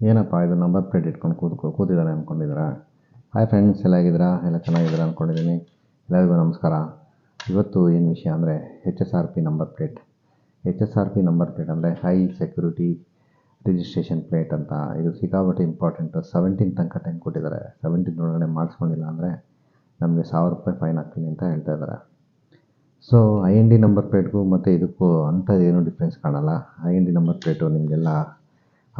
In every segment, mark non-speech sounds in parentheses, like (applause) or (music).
ಏನಪ್ಪ ಇದು number plate ಇಟ್ಕೊಂಡು ಕೂತ್ಕೊ, ಕೂತಿದ್ದಾರೆ ಅಂದ್ಕೊಂಡಿದ್ದೀರಾ ಹಾಯ್ ಫ್ರೆಂಡ್ಸ್ ಎಲ್ಲ ಹೇಗಿದ್ದೀರಾ ಎಲ್ಲ ಚೆನ್ನಾಗಿದ್ದೀರಾ ಅಂದ್ಕೊಂಡಿದ್ದೀನಿ ಎಲ್ಲರಿಗೂ ನಮಸ್ಕಾರ. ಇವತ್ತು ಏನು ವಿಷಯ ಅಂದರೆ H S R P number plate H S R P number plate ಅಂದರೆ ಹೈ ಸೆಕ್ಯೂರಿಟಿ ರಿಜಿಸ್ಟ್ರೇಷನ್ ಪ್ಲೇಟ್ ಅಂತ. ಇದು ಸಿಕ್ಕಾಪಟ್ಟೆ ಇಂಪಾರ್ಟೆಂಟು ಸೆವೆಂಟೀನ್ ತನಕ ಟೈಮ್ ಕೊಟ್ಟಿದ್ದಾರೆ. ಸೆವೆಂಟೀನ್ ಒಳಗಡೆ ಮಾಡಿಸ್ಕೊಂಡಿಲ್ಲ ಅಂದರೆ ನಮಗೆ ಸಾವಿರ ರೂಪಾಯಿ ಫೈನ್ ಹಾಕ್ತೀನಿ ಅಂತ ಹೇಳ್ತಾ ಇದ್ದಾರೆ. So I N D number ಪ್ಲೇಟ್ಗೂ ಮತ್ತು ಇದಕ್ಕೂ ಅಂಥದ್ದೇನು ಡಿಫ್ರೆನ್ಸ್ ಕಾಣಲ್ಲ. I N D number plate ನಿಮಗೆಲ್ಲ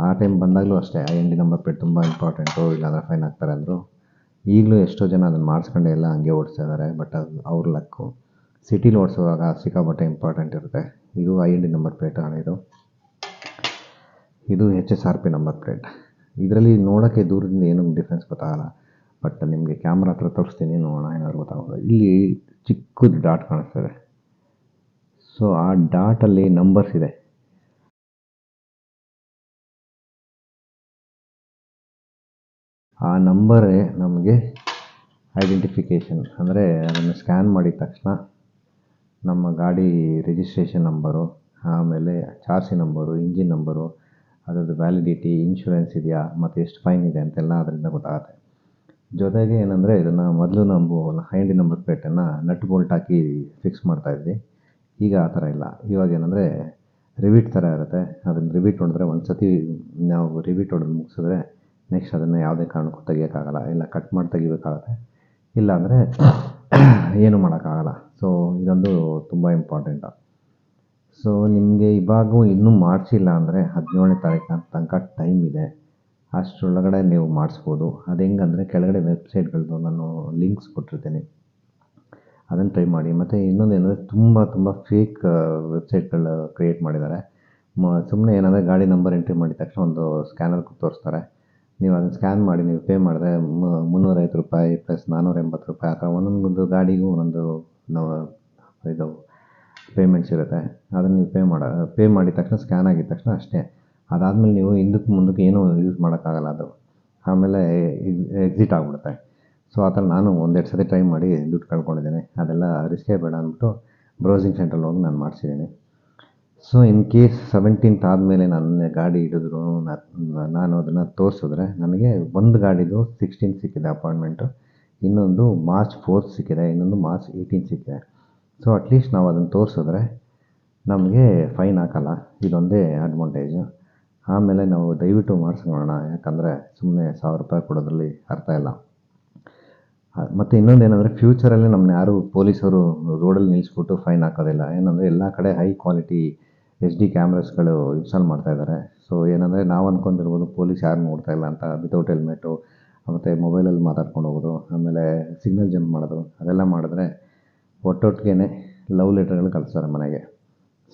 ಆ ಟೈಮ್ ಬಂದಾಗಲೂ ಅಷ್ಟೇ I N D number plate ತುಂಬ ಇಂಪಾರ್ಟೆಂಟು ಇಲ್ಲಾಂದರೆ ಫೈನ್ ಹಾಕ್ತಾರೆ ಅಂದರು. ಈಗಲೂ ಎಷ್ಟೋ ಜನ ಅದನ್ನು ಮಾಡಿಸ್ಕೊಂಡೆ ಎಲ್ಲ ಹಂಗೆ ಓಡಿಸ್ತಾ ಇದ್ದಾರೆ ಬಟ್ ಅದು ಅವ್ರ ಲಕ್ಕು. ಸಿಟಿಲಿ ಓಡಿಸುವಾಗ ಸಿಕ್ಕಾಪಟ್ಟೆ ಇಂಪಾರ್ಟೆಂಟ್ ಇರುತ್ತೆ. ಇದು I N D number plate ಹಳೆಯದು ಇದು. H S R P number plate ಇದರಲ್ಲಿ ನೋಡೋಕ್ಕೆ ದೂರದಿಂದ ಏನೂ ಡಿಫ್ರೆನ್ಸ್ ಗೊತ್ತಾಗಲ್ಲ ಬಟ್ ನಿಮಗೆ ಕ್ಯಾಮ್ರಾ ಹತ್ರ ತೋರಿಸ್ತೀನಿ, ನೋಡೋಣ, ಏನಾದ್ರು ಗೊತ್ತಾಗೋದು. ಇಲ್ಲಿ ಚಿಕ್ಕದು ಡಾಟ್ ಕಾಣಿಸ್ತದೆ ಸೊ ಆ ಡಾಟಲ್ಲಿ ನಂಬರ್ಸ್ ಇದೆ. ಆ ನಂಬರೇ ನಮಗೆ ಐಡೆಂಟಿಫಿಕೇಷನ್ ಅಂದರೆ ಅದನ್ನು ಸ್ಕ್ಯಾನ್ ಮಾಡಿದ ತಕ್ಷಣ ನಮ್ಮ ಗಾಡಿ ರಿಜಿಸ್ಟ್ರೇಷನ್ ನಂಬರು ಆಮೇಲೆ ಚಾರ್ಸಿ ನಂಬರು ಇಂಜಿನ್ ನಂಬರು ಅದರದ್ದು ವ್ಯಾಲಿಡಿಟಿ ಇನ್ಶೂರೆನ್ಸ್ ಇದೆಯಾ, ಮತ್ತು ಎಷ್ಟು ಫೈನ್ ಇದೆ ಅಂತೆಲ್ಲ ಅದರಿಂದ ಗೊತ್ತಾಗುತ್ತೆ. ಜೊತೆಗೆ ಏನಂದರೆ ಇದನ್ನು ಮೊದಲು ನಾವು ಹೈಂಡಿ ನಂಬರ್ ಪ್ಲೇಟನ್ನು ನಟ್ ಬೋಲ್ಟ್ ಹಾಕಿ ಫಿಕ್ಸ್ ಮಾಡ್ತಾಯಿದ್ವಿ ಈಗ ಆ ಥರ ಇಲ್ಲ. ಇವಾಗ ಏನಂದರೆ ರಿವಿಟ್ ಥರ ಇರುತ್ತೆ. ಅದನ್ನು ರಿವಿಟ್ ಹೊಡೆದ್ರೆ ಒಂದು ಸತಿ ನಾವು ರಿವಿಟ್ ಹೊಡೆದು ಮುಗಿಸಿದ್ರೆ ನೆಕ್ಸ್ಟ್ ಅದನ್ನು ಯಾವುದೇ ಕಾರಣಕ್ಕೂ ತೆಗಿಯೋಕ್ಕಾಗಲ್ಲ, ಇಲ್ಲ ಕಟ್ ಮಾಡಿ ತೆಗಿಬೇಕಾಗತ್ತೆ. ಇಲ್ಲಾಂದರೆ (clears throat) ಏನು ಮಾಡೋಕ್ಕಾಗಲ್ಲ. ಸೊ ಇದೊಂದು ತುಂಬ ಇಂಪಾರ್ಟೆಂಟು ಸೊ ನಿಮಗೆ ಇವಾಗೂ ಇನ್ನೂ ಮಾಡಿಸಿಲ್ಲ ಅಂದರೆ ಹದಿನೇಳನೇ ತಾರೀಕು ತನಕ ಟೈಮ್ ಇದೆ. ಅಷ್ಟರೊಳಗಡೆ ನೀವು ಮಾಡಿಸ್ಬೋದು. ಅದು ಹೆಂಗಂದರೆ ಕೆಳಗಡೆ ವೆಬ್ಸೈಟ್ಗಳದ್ದು ನಾನು ಲಿಂಕ್ಸ್ ಕೊಟ್ಟಿರ್ತೀನಿ. ಅದನ್ನು ಟ್ರೈ ಮಾಡಿ. ಮತ್ತು ಇನ್ನೊಂದು ಏನಂದರೆ ತುಂಬ ತುಂಬ ಫೇಕ್ ವೆಬ್ಸೈಟ್ಗಳು ಕ್ರಿಯೇಟ್ ಮಾಡಿದ್ದಾರೆ. ಮ ಸುಮ್ಮನೆ ಏನಂದರೆ ಗಾಡಿ ನಂಬರ್ ಎಂಟ್ರಿ ಮಾಡಿದ ತಕ್ಷಣ ಒಂದು ಸ್ಕ್ಯಾನರ್ ತೋರಿಸ್ತಾರೆ. ನೀವು ಅದನ್ನು ಸ್ಕ್ಯಾನ್ ಮಾಡಿ, ನೀವು ಪೇ ಮಾಡಿದ್ರೆ ಮುನ್ನೂರೈವತ್ತು ರೂಪಾಯಿ ಪ್ಲಸ್ ನಾನ್ನೂರ ಎಂಬತ್ತು ರೂಪಾಯಿ ಅಥವಾ ಒಂದೊಂದು ಗಾಡಿಗೂ ಒಂದೊಂದು ನಾವು ಇದು ಪೇಮೆಂಟ್ಸ್ ಇರುತ್ತೆ ಅದನ್ನು ನೀವು ಪೇ ಮಾಡ ಪೇ ಮಾಡಿದ ತಕ್ಷಣ ಸ್ಕ್ಯಾನ್ ಆಗಿದ ತಕ್ಷಣ ಅಷ್ಟೇ. ಅದಾದಮೇಲೆ ನೀವು ಹಿಂದಕ್ಕೆ ಮುಂದಕ್ಕೆ ಏನೂ ಯೂಸ್ ಮಾಡೋಕ್ಕಾಗಲ್ಲ ಅದು. ಆಮೇಲೆ ಎಕ್ಸಿಟ್ ಆಗಿಬಿಡುತ್ತೆ. ಸೊ ಆ ಥರ ನಾನು ಒಂದೆರಡು ಸತಿ ಟ್ರೈ ಮಾಡಿ ದುಡ್ಡು ಕಳ್ಕೊಂಡಿದ್ದೀನಿ. ಅದೆಲ್ಲ ರಿಸ್ಕೇ ಬೇಡ ಅಂದ್ಬಿಟ್ಟು ಬ್ರೌಸಿಂಗ್ ಸೆಂಟ್ರಲ್ಲಿ ಹೋಗಿ ನಾನು ಮಾಡಿಸಿದ್ದೀನಿ. ಸೊ ಇನ್ ಕೇಸ್ ಸೆವೆಂಟೀನ್ತ್ ಆದಮೇಲೆ ನನ್ನ ಗಾಡಿ ಹಿಡಿದ್ರು, ನಾನು ಅದನ್ನು ತೋರಿಸಿದ್ರೆ ನನಗೆ ಒಂದು ಗಾಡಿದು ಸಿಕ್ಸ್ಟೀನ್ ಸಿಕ್ಕಿದೆ ಅಪಾಯಿಂಟ್ಮೆಂಟು ಇನ್ನೊಂದು ಮಾರ್ಚ್ ಫೋರ್ತ್ ಸಿಕ್ಕಿದೆ, ಇನ್ನೊಂದು ಮಾರ್ಚ್ ಏಯ್ಟೀನ್ ಸಿಕ್ಕಿದೆ. ಸೊ ಅಟ್ಲೀಸ್ಟ್ ನಾವು ಅದನ್ನು ತೋರಿಸಿದ್ರೆ ನಮಗೆ ಫೈನ್ ಹಾಕಲ್ಲ ಇದೊಂದೇ ಅಡ್ವಾಂಟೇಜು ಆಮೇಲೆ ನಾವು ದಯವಿಟ್ಟು ಮಾಡಿಸ್ಕೊಳ್ಳೋಣ ಯಾಕಂದರೆ ಸುಮ್ಮನೆ ಸಾವಿರ ರೂಪಾಯಿ ಕೊಡೋದ್ರಲ್ಲಿ ಅರ್ಥ ಇಲ್ಲ. ಮತ್ತು ಇನ್ನೊಂದು ಏನಂದರೆ ಫ್ಯೂಚರಲ್ಲಿ ನಮ್ಮನ್ನ ಯಾರೂ ಪೊಲೀಸರು ರೋಡಲ್ಲಿ ನಿಲ್ಲಿಸ್ಬಿಟ್ಟು ಫೈನ್ ಹಾಕೋದಿಲ್ಲ. ಏನಂದರೆ ಎಲ್ಲ ಕಡೆ ಹೈ ಕ್ವಾಲಿಟಿ ಎಚ್ ಡಿ ಕ್ಯಾಮ್ರಾಸ್ಗಳು ಇನ್ಸ್ಟಾಲ್ ಮಾಡ್ತಾಯಿದ್ದಾರೆ ಸೊ ಏನಂದರೆ ನಾವು ಅಂದ್ಕೊಂಡಿರ್ಬೋದು ಪೊಲೀಸ್ ಯಾರು ನೋಡ್ತಾ ಇಲ್ಲ ಅಂತ. ವಿತೌಟ್ ಹೆಲ್ಮೆಟು ಮತ್ತು ಮೊಬೈಲಲ್ಲಿ ಮಾತಾಡ್ಕೊಂಡು ಹೋಗೋದು, ಆಮೇಲೆ ಸಿಗ್ನಲ್ ಜಂಪ್ ಮಾಡೋದು, ಅದೆಲ್ಲ ಮಾಡಿದ್ರೆ ಒಟ್ಟೊಟ್ಟಿಗೆ ಲವ್ ಲೆಟರ್ಗಳು ಕಳಿಸ್ತಾರೆ ಮನೆಗೆ.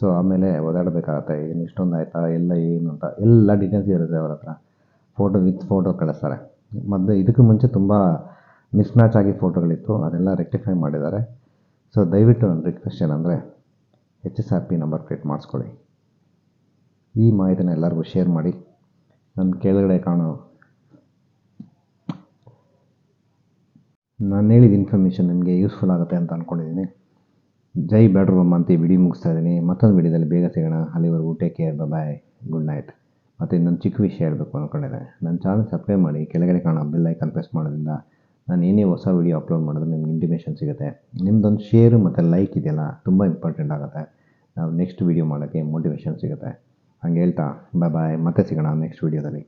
ಸೊ ಆಮೇಲೆ ಓದಾಡಬೇಕಾಗತ್ತೆ, ಏನು ಇಷ್ಟೊಂದು ಆಯಿತಾ, ಎಲ್ಲ ಏನು ಅಂತ. ಎಲ್ಲ ಡೀಟೇಲ್ಸ್ ಇರುತ್ತೆ ಅವ್ರ ಹತ್ರ. ಫೋಟೋ ವಿತ್ ಫೋಟೋ ಕಳಿಸ್ತಾರೆ. ಮತ್ತು ಇದಕ್ಕೂ ಮುಂಚೆ ತುಂಬ ಮಿಸ್ ಮ್ಯಾಚ್ ಆಗಿ ಫೋಟೋಗಳಿತ್ತು ಅದೆಲ್ಲ ರೆಕ್ಟಿಫೈ ಮಾಡಿದ್ದಾರೆ. ಸೊ ದಯವಿಟ್ಟು ನನ್ನ ರಿಕ್ವೆಸ್ಟ್ ಏನಂದರೆ H S R P number plate ಮಾಡಿಸ್ಕೊಳ್ಳಿ. ಈ ಮಾಹಿತಿನ ಎಲ್ಲರಿಗೂ ಶೇರ್ ಮಾಡಿ. ನನ್ನ ಕೆಳಗಡೆ ಕಾಣೋ ನಾನು ಹೇಳಿದ ಇನ್ಫಾರ್ಮೇಷನ್ ನಿಮಗೆ ಯೂಸ್ಫುಲ್ ಆಗುತ್ತೆ ಅಂತ ಅಂದ್ಕೊಂಡಿದ್ದೀನಿ ಜೈ ಬ್ಯಾಡ್ರೂಮ್ ಅಂತ ಈ ವಿಡಿಯೋ ಮುಗಿಸ್ತಾ ಇದ್ದೀನಿ ಮತ್ತೊಂದು ವಿಡಿಯೋದಲ್ಲಿ ಬೇಗ ಸಿಗೋಣ. ಅಲ್ಲಿವರೆಗೂ take care bye good night ಮತ್ತು ಇನ್ನೊಂದು ಚಿಕ್ಕ ವಿಷಯ ಹೇಳಬೇಕು ಅಂದ್ಕೊಂಡಿದ್ದೆ ನನ್ನ ಚಾನಲ್ ಸಬ್ಸ್ಕ್ರೈಬ್ ಮಾಡಿ. ಕೆಳಗಡೆ ಕಾಣೋ ಬೆಲ್ ಐಕನ್ ಪ್ರೆಸ್ ಮಾಡೋದ್ರಿಂದ ನಾನು ಏನೇ ಹೊಸ ವೀಡಿಯೋ ಅಪ್ಲೋಡ್ ಮಾಡಿದ್ರೆ ನಿಮ್ಗೆ ಇಂಟಿಮೇಷನ್ ಸಿಗುತ್ತೆ. ನಿಮ್ಮದೊಂದು ಶೇರು ಮತ್ತು ಲೈಕ್ ಇದೆಯಲ್ಲ, ತುಂಬ ಇಂಪಾರ್ಟೆಂಟ್ ಆಗುತ್ತೆ. ನಾವು ನೆಕ್ಸ್ಟ್ ವೀಡಿಯೋ ಮಾಡೋಕ್ಕೆ ಮೋಟಿವೇಶನ್ ಸಿಗುತ್ತೆ. ಹಂಗೆ ಹೇಳ್ತಾ ಬಾಯ್ ಬಾಯ್ ಮತ್ತೆ ಸಿಗೋಣ ನೆಕ್ಸ್ಟ್ ವೀಡಿಯೋದಲ್ಲಿ